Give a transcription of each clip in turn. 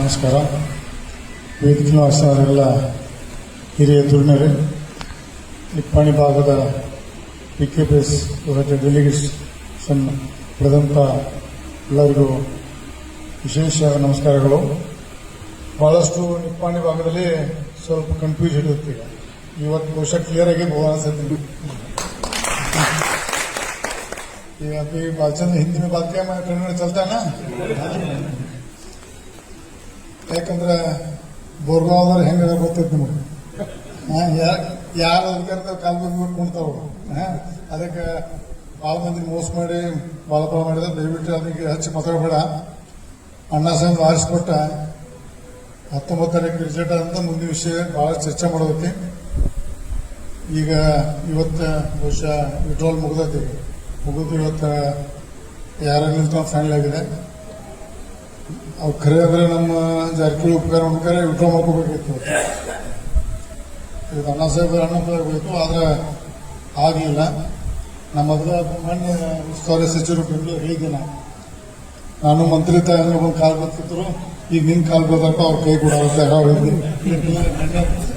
ನಮಸ್ಕಾರ ವೇದಿಕೆ ವಾಸವರೆಲ್ಲ ಹಿರಿಯ ಧುರೀಣರೇ ನಿಪ್ಪಾಣಿ ಭಾಗದ P K P S delegation ಪಡೆದಂಥ ಎಲ್ಲರಿಗೂ ವಿಶೇಷ ನಮಸ್ಕಾರಗಳು ಬಹಳಷ್ಟು ನಿಪ್ಪಾಣಿ ಭಾಗದಲ್ಲಿ ಸ್ವಲ್ಪ ಕನ್ಫ್ಯೂಸ್ ಇರುತ್ತೆ ಈಗ ಇವತ್ತು ಬಹುಶಃ ಕ್ಲಿಯರ್ ಆಗಿ ಬಹು ಅನ್ಸುತ್ತೆ ये अभी बालचंद हिंदी में बात किया मैं कन्नड़ चलता है ना ಯಾಕಂದ್ರೆ ಬೋರ್ಗಾವ್ದವ್ರು ಹೆಂಗೆ ಗೊತ್ತೈತಿ ನಿಮಗೆ. ಯಾರು ಅಧಿಕಾರದ ಕಾಲ್ ಬಂದ್ಬಿಟ್ಟು ಕುಣ್ತಾವ ಅದಕ್ಕೆ ಭಾಳ ಮಂದಿ ಮೋಸ ಮಾಡಿ ಬಾಲಪಾಲ ಮಾಡಿದ ದಯವಿಟ್ಟು ಅದಕ್ಕೆ ಹಚ್ಚಿ ಮಾತಾಡಬೇಡ ಅಣ್ಣ ಸಾಹೇಬ್ ಆರಿಸ್ಕೊಟ್ಟ ಹತ್ತೊಂಬತ್ತು ತಾರೀಕು ರಿಸಲ್ಟ್ ಅಂತ ಮುಂದಿನ ವಿಷಯ ಭಾಳ ಚರ್ಚೆ ಮಾಡೋದಕ್ಕೆ. ಈಗ ಇವತ್ತು ಬಹುಶಃ ವಿಡ್ರಾಲ್ ಮುಗ್ದೈತಿ. ಮುಗಿದು ಇವತ್ತು ಯಾರ ಫೈನಲ್ ಆಗಿದೆ. ಅವು ಖರೆ ಅಂದ್ರೆ ನಮ್ಮ ಜಾರಕಿಹೊಳಿ ಉಪಕಾರ ಮಾಡ್ಬೇಕಾರೆ ವಿಡ್ರಾ ಮಾಡ್ಕೋಬೇಕಿತ್ತು ಇದು ಅಣ್ಣ ಸಾಹೇಬ್ ಅಣ್ಣ ಬೇಕು, ಆದ್ರೆ ಆಗಲಿಲ್ಲ. ನಮ್ಮ ಹತ್ರ ಮೊನ್ನೆ ಉಸ್ತುವಾರಿ ಸಚಿವರು ಬೆಂಗಳೂರು ಹೇಳಿದ್ದೆ ನಾನು ಮಂತ್ರಿ ತಾಯಿ ಒಂದು ಕಾಲ್ ಬರ್ತಿದ್ರು. ಈಗ ನಿನ್ ಕಾಲ್ ಬರ್ದಪ್ಪ ಅವ್ರ ಕೈ ಕೂಡ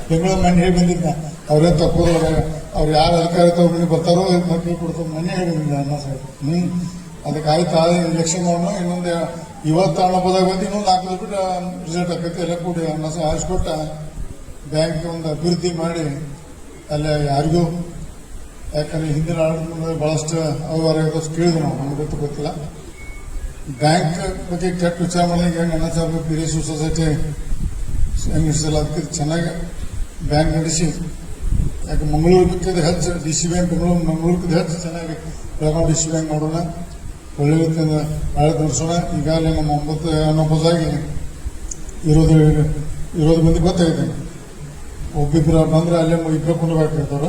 ಬೆಂಗಳೂರು ಮನೆ ಹೇಳಿ ಬಂದಿದ್ದ ಅವ್ರೇನ್ ಅವ್ರ, ಅವ್ರು ಯಾರು ಅಧಿಕಾರಿ ತಗೊಂಡು ಬರ್ತಾರೋ ಕೈ ಕೊಡ್ತಾರೆ ಮೊನ್ನೆ ಹೇಳಿ ಬಂದಿದ್ದ ಅಣ್ಣ ಸಾಹೇಬ್ ಹ್ಮ್. ಅದಕ್ಕೆ ಆಯ್ತು ಆದ ಎಲೆಕ್ಷನ್ ಇನ್ನೊಂದು ಇವತ್ತು ಹಣಪದಾಗ ಬಂದು ಇನ್ನೊಂದು ನಾಲ್ಕು ಲಕ್ಷ ಬಿಟ್ಟು ರಿಸಲ್ಟ್ ಆಕೈತಿ ಎಲ್ಲ ಕೂಡಿ ಅನ್ನ ಸಾಹೇಬ್ ಆರಿಸ್ಕೊಟ್ಟ ಬ್ಯಾಂಕ್ ಒಂದು ಅಭಿವೃದ್ಧಿ ಮಾಡಿ, ಅಲ್ಲಿ ಯಾರಿಗೂ, ಯಾಕಂದ್ರೆ ಹಿಂದಿನ ಆಡಳಿತ ಬಹಳಷ್ಟು ಇರೋದಷ್ಟು ಕೇಳಿದ್ವಿ ನಾವು, ನಮ್ಗೆ ಗೊತ್ತು ಗೊತ್ತಿಲ್ಲ. ಬ್ಯಾಂಕ್ ಬಗ್ಗೆ ಕೆಟ್ಟ ವಿಚಾರ ಮಾಡಿದಾಗ ಹೆಂಗೆ ಅಣ್ಣ ಸಾಹೇಬ್ ಪಿ ಎಸ್ ಸೊಸೈಟಿ ಹೆಂಗೆ ನಡೆಸಿಲ್ಲ ಅದಕ್ಕೆ ಚೆನ್ನಾಗಿ ಬ್ಯಾಂಕ್ ನಡೆಸಿ. ಯಾಕೆ, ಮಂಗಳೂರು ಹೆಚ್ಚು D C bank Bengaluru Mangaluru ಹೆಚ್ಚು ಚೆನ್ನಾಗಿ ಬೆಳಗಾವಿ ಡಿ ಸಿ ಬ್ಯಾಂಕ್ ಮಾಡೋಣ. ಒಳ್ಳೆ ರೀತಿಯಿಂದ ನಡೆಸೋಣ ಈಗಾಗಲೇ ನಮ್ಮ ಒಂಬತ್ತು ಹನ್ನೊಂಬತ್ತಾಗಿ ಇರೋದು ಇರೋದು ಮಂದಿ ಗೊತ್ತಾಗಿದೆ ಒಬ್ಬಿಬ್ಬರು ಬಂದ್ರೆ ಅಲ್ಲೇ ಇಬ್ಬರು ಕೊಂಡ್ಬೇಕಾಗ್ತವ್ರ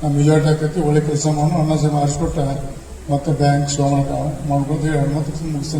ನಮ್ಮ ಮಿಜಾಟ್ ಆಕೈತಿ ಒಳ್ಳೆ ಕೆಲಸ ಮಾಡೋಣ ಅಣ್ಣ ಸಾಹೇಬ್ ಆರಿಸ್ಕೊಟ್ಟ ಮತ್ತೆ ಬ್ಯಾಂಕ್ ಸೋಮನ ಮಾಡ್ಕೊಂಡು ಹೇಳಿ ಮತ್ತೆ ಮುಗಿಸ್ತಾ